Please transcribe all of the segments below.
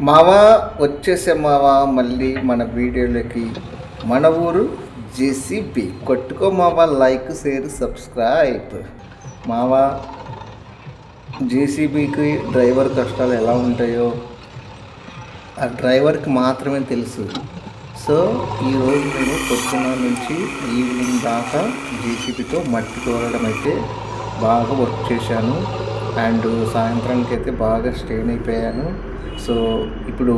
మావా వచ్చేసే మావా మళ్ళీ మన వీడియోలకి. మన ఊరు జేసీబీ. కొట్టుకో మావా లైక్ షేర్ సబ్స్క్రైబ్. మావా జేసీబీకి డ్రైవర్ కష్టాలు ఎలా ఉంటాయో ఆ డ్రైవర్కి మాత్రమే తెలుసు. సో ఈరోజు నేను పొద్దున నుంచి ఈవినింగ్ దాకా జేసీబీతో మట్టి తోలడం అయితే బాగా వర్క్ చేశాను. అండ్ సాయంత్రానికి అయితే బాగా స్ట్రెయిన్ అయిపోయాను. సో ఇప్పుడు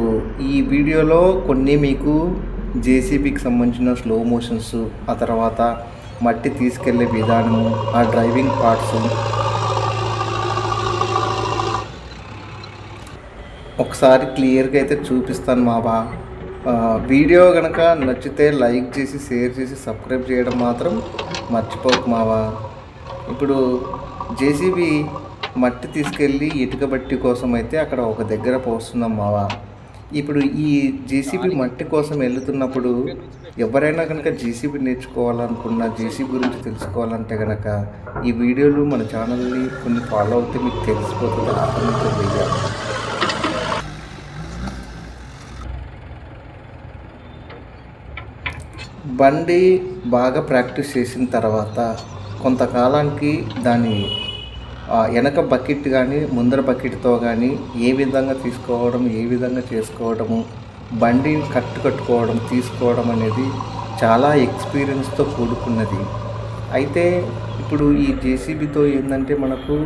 ఈ వీడియోలో కొన్ని మీకు జేసీబీకి సంబంధించిన స్లో మోషన్స్ ఆ తర్వాత మట్టి తీసుకెళ్ళే విధానము ఆ డ్రైవింగ్ పార్ట్స్. ఒకసారి క్లియర్గా అయితే చూపిస్తాను మావా. వీడియో కనుక నచ్చితే లైక్ చేసి షేర్ చేసి సబ్స్క్రైబ్ చేయడం మాత్రం మర్చిపోకు మావా. ఇప్పుడు జేసీబీ మట్టి తీసుకెళ్ళి ఇటుక బట్టి కోసం అయితే అక్కడ ఒక దగ్గర పోస్తున్నాం మావా. ఇప్పుడు ఈ జేసీబీ మట్టి కోసం వెళ్తున్నప్పుడు ఎవరైనా కనుక జేసీబీ నేర్చుకోవాలనుకున్న జేసీబీ గురించి తెలుసుకోవాలంటే కనుక ఈ వీడియోలు మన ఛానల్ని కొన్ని ఫాలో అవుతే మీకు తెలిసిపోతుంది ఆటోమేటిక్ వెయ్యాలి బండి బాగా ప్రాక్టీస్ చేసిన తర్వాత కొంతకాలానికి దాని వెనక బకెట్ కానీ ముందర బకెట్తో కానీ ఏ విధంగా తీసుకోవడం ఏ విధంగా చేసుకోవడము బండి కట్టు కట్టుకోవడం తీసుకోవడం అనేది చాలా ఎక్స్పీరియన్స్తో కూడుకున్నది. అయితే ఇప్పుడు ఈ జేసీబీతో ఏంటంటే మనకు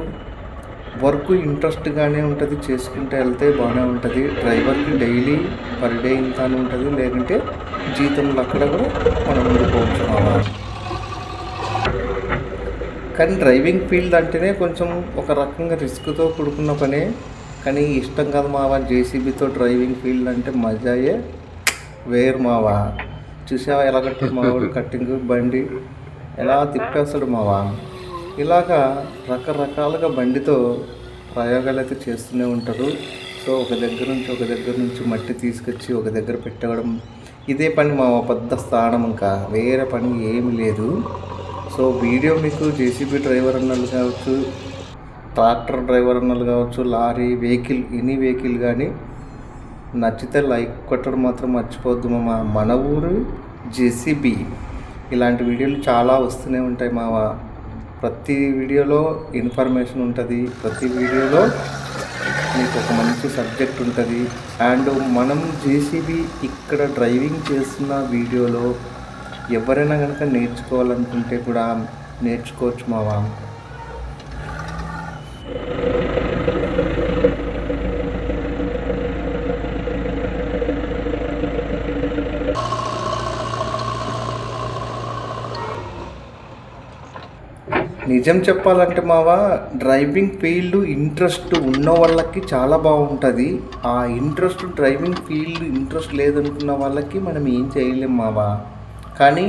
వర్క్ ఇంట్రెస్ట్గానే ఉంటుంది చేసుకుంటూ వెళ్తే బాగానే ఉంటుంది. డ్రైవర్కి డైలీ పర్ డే ఇంత ఉంటుంది. లేకుంటే జీతంలో అక్కడ కూడా మనం ఉండిపోవచ్చు. కానీ డ్రైవింగ్ ఫీల్డ్ అంటేనే కొంచెం ఒక రకంగా రిస్క్తో కూడుకున్న పనే. కానీ ఇష్టం కాదు మావా జేసీబీతో డ్రైవింగ్ ఫీల్డ్ అంటే మజాయే. వేరు మావా. చూసావా ఎలా కట్టాడు మావాడు కట్టింగ్? బండి. ఎలా తిప్పేస్తాడు మావా? ఇలాగా రకరకాలుగా బండితో ప్రయోగాలు అయితే చేస్తూనే ఉంటారు సో ఒక దగ్గర నుంచి ఒక దగ్గర నుంచి మట్టి తీసుకొచ్చి ఒక దగ్గర పెట్టడం. ఇదే పని మా పెద్ద స్థానం ఇంకా. వేరే పని ఏమి లేదు. సో వీడియో మీకు జేసీబీ డ్రైవర్ అన్నలు కావచ్చు ట్రాక్టర్ డ్రైవర్ అన్నలు కావచ్చు లారీ వెహికల్ ఎనీ వెహికల్ కానీ నచ్చితే లైక్ కొట్టడం మాత్రం మర్చిపోద్దు మా మన ఊరు జేసీబీ. ఇలాంటి వీడియోలు చాలా వస్తూనే ఉంటాయి మావా ప్రతి వీడియోలో ఇన్ఫర్మేషన్ ఉంటుంది. ప్రతి వీడియోలో మీకు ఒక మంచి సబ్జెక్ట్ ఉంటుంది. అండ్ మనం జేసీబీ ఇక్కడ డ్రైవింగ్ చేస్తున్న వీడియోలో ఎవరైనా కనుక నేర్చుకోవాలనుకుంటే కూడా నేర్చుకోవచ్చు మావా నిజం చెప్పాలంటే మావా డ్రైవింగ్ ఫీల్డ్ ఇంట్రెస్ట్ ఉన్న వాళ్ళకి చాలా బాగుంటుంది. ఆ ఇంట్రెస్ట్ డ్రైవింగ్ ఫీల్డ్ ఇంట్రెస్ట్ లేదనుకున్న వాళ్ళకి మనం ఏం చేయలేం మావా. కానీ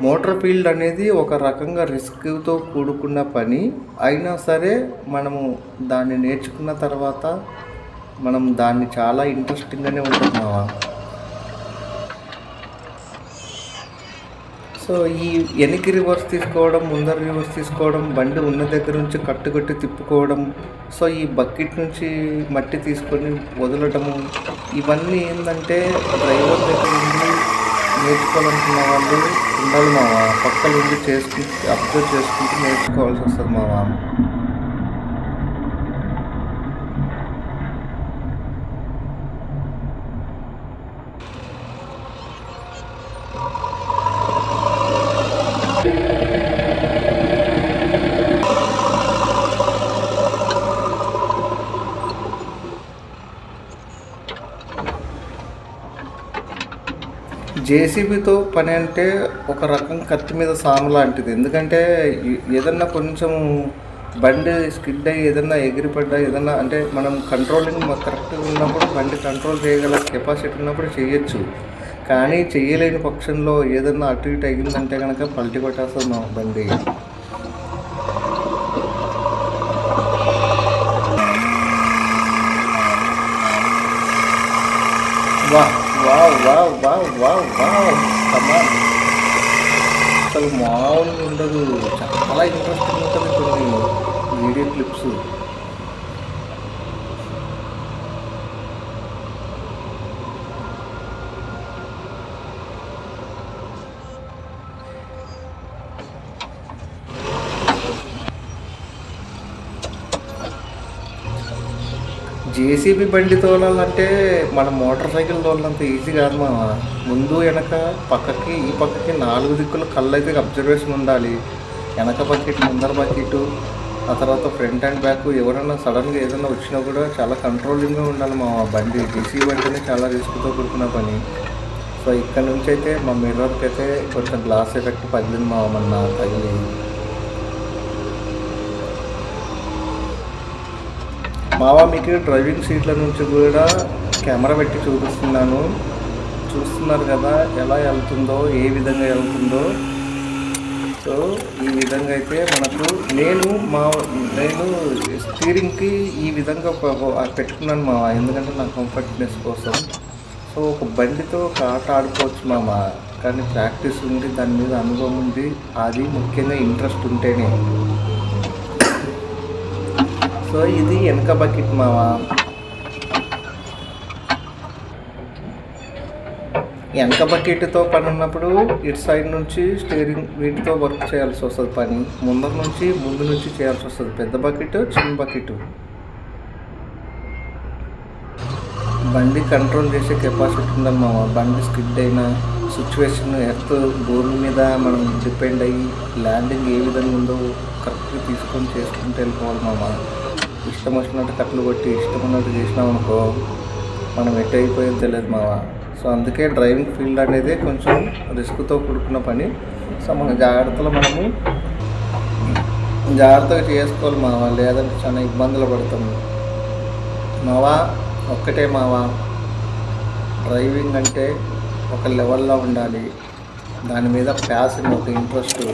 మోటార్ ఫీల్డ్ అనేది ఒక రకంగా రిస్క్తో కూడుకున్న పని. అయినా సరే మనము దాన్ని నేర్చుకున్న తర్వాత మనం దాన్ని చాలా ఇంట్రెస్టింగ్గానే ఉంటున్నావా సో ఈ వెనక్కి రివర్స్ తీసుకోవడం ముందర రివర్స్ తీసుకోవడం బండి ఉన్న దగ్గర నుంచి కట్టుకట్టి తిప్పుకోవడం సో ఈ బకెట్ నుంచి మట్టి తీసుకొని వదలటము ఇవన్నీ ఏంటంటే డ్రైవర్ దగ్గర నుండి నేర్చుకోవాలనుకున్న వాళ్ళు ఉండాలి మావా. పక్కన ఉండి చేసుకుంటే అబ్జర్వ్ చేసుకుంటూ నేర్చుకోవాల్సి వస్తుంది మావా. జేసీబీతో పని అంటే ఒక రకం కత్తి మీద సాము లాంటిది. ఎందుకంటే ఏదన్నా కొంచెం బండి స్కిడ్ అయ్యి ఏదన్నా ఎగిరిపడ్డా ఏదన్నా అంటే మనం కంట్రోలింగ్ కరెక్ట్గా ఉన్నప్పుడు బండి కంట్రోల్ చేయగల కెపాసిటీ ఉన్నప్పుడు చేయొచ్చు. కానీ చేయలేని పక్షంలో ఏదన్నా అటు ఇటు అయిందంటే కనుక పల్టి కొట్టేస్తుంది మా బండి. Wow wow wow wow wow wow come on అసలు మామూలుగా ఉండదు. చాలా ఇంట్రెస్టింగ్ ఉంటుంది కొన్ని వీడియో క్లిప్స్ జేసీబీ బండి తోలాలంటే మన మోటార్ సైకిల్ తోలంత ఈజీ కాదు మా ముందు వెనక పక్కకి ఈ పక్కకి నాలుగు దిక్కుల కళ్ళు అయితే అబ్జర్వేషన్ ఉండాలి. వెనక బకెట్ ముందర బకెట్ ఆ తర్వాత ఫ్రంట్ అండ్ బ్యాక్ ఎవరైనా సడన్గా ఏదైనా వచ్చినా కూడా చాలా కంట్రోలింగ్గా ఉండాలి మా బండి. జేసీబీ బండిని చాలా రిస్క్తో కూడుకున్న పని. సో ఇక్కడ నుంచి అయితే మా మిర్రర్కి అయితే కొంచెం గ్లాస్ ఎఫెక్ట్ పగిలింది మా మొన్న తగిలి. మావా మీకు డ్రైవింగ్ సీట్ల నుంచి కూడా కెమెరా పెట్టి చూపిస్తున్నాను. చూస్తున్నారు కదా ఎలా వెళ్తుందో ఏ విధంగా వెళ్తుందో. సో ఈ విధంగా అయితే మనకు నేను మా నేను స్టీరింగ్కి ఈ విధంగా పెట్టుకున్నాను మా ఎందుకంటే నా కంఫర్ట్నెస్ కోసం. సో ఒక బండితో ఒక ఆట ఆడుకోవచ్చు మామ కానీ ప్రాక్టీస్ ఉంది దాని మీద అనుభవం ఉంది అది ముఖ్యంగా ఇంట్రెస్ట్ ఉంటేనే. సో ఇది వెనక బకెట్ మావా. వెనక బకెట్తో పని ఉన్నప్పుడు ఇటు సైడ్ నుంచి స్టీరింగ్ వీటితో వర్క్ చేయాల్సి వస్తుంది పని. ముందర నుంచి ముందు నుంచి చేయాల్సి వస్తుంది. పెద్ద బకెట్ చిన్న బకెట్. బండి కంట్రోల్ చేసే కెపాసిటీ ఉందమ్మా బండి స్కిడ్ అయినా సిచ్యువేషన్ ఎర్త్ భూమి మీద మనం డిపెండ్ అయ్యి ల్యాండింగ్ ఏ విధంగా ఉందో కరెక్ట్గా తీసుకొని చేసుకుంటూ వెళ్ళిపోవాలి మామ ఇష్టం వచ్చినట్టు కట్టలు కొట్టి ఇష్టం ఉన్నట్టు చేసినాం అనుకో మనం ఎట్ అయిపోయేది తెలియదు మావా. సో అందుకే డ్రైవింగ్ ఫీల్డ్ అనేది కొంచెం రిస్క్తో కూడుకున్న పని. సో మన జాగ్రత్తలు మనము జాగ్రత్తగా చేసుకోవాలి మావా లేదంటే చాలా ఇబ్బందులు పడతాము మావా ఒక్కటే మావా డ్రైవింగ్ అంటే ఒక లెవెల్లో ఉండాలి. దాని మీద ప్యాషన్ ఒక ఇంట్రెస్ట్.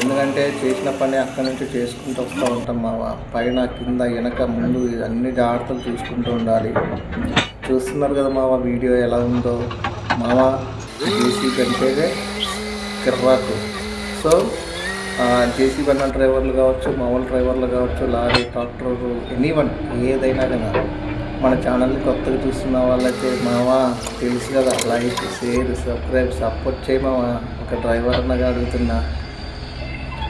ఎందుకంటే చేసిన పని అక్కడి నుంచి చేసుకుంటూ వస్తూ ఉంటాం. మావా పైన కింద వెనక ముందు అన్ని జాగ్రత్తలు చూసుకుంటూ ఉండాలి. చూస్తున్నారు కదా మావా వీడియో ఎలా ఉందో? మావా జేసీబీ అంటే కిర్రాకు. సో జేసీబీ అన్న డ్రైవర్లు కావచ్చు మామూలు డ్రైవర్లు కావచ్చు లారీ ట్రాక్టర్ ఎనీవన్ ఏదైనా కదా. మన ఛానల్ని కొత్తగా చూస్తున్న వాళ్ళైతే మావా తెలుసు కదా. లైక్ షేర్ సబ్స్క్రైబ్ సపోర్ట్ చేయమావా ఒక డ్రైవర్ అన్నగా అడుగుతున్నా.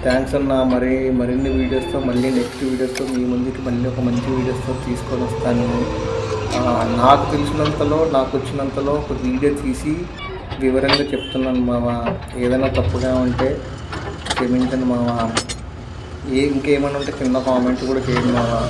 థ్యాంక్స్ అన్న. మరి మరిన్ని వీడియోస్తో మళ్ళీ నెక్స్ట్ వీడియోస్తో మీ ముందుకి మళ్ళీ ఒక మంచి వీడియోస్తో తీసుకొని వస్తాను. నాకు తెలిసినంతలో నాకు వచ్చినంతలో ఒక వీడియో తీసి వివరంగా చెప్తున్నాను మావా. ఏదైనా తప్పుగా ఉంటే క్షమించండి మావా. ఏ ఇంకేమైనా ఉంటే కింద కామెంట్ కూడా చేయండి మావా.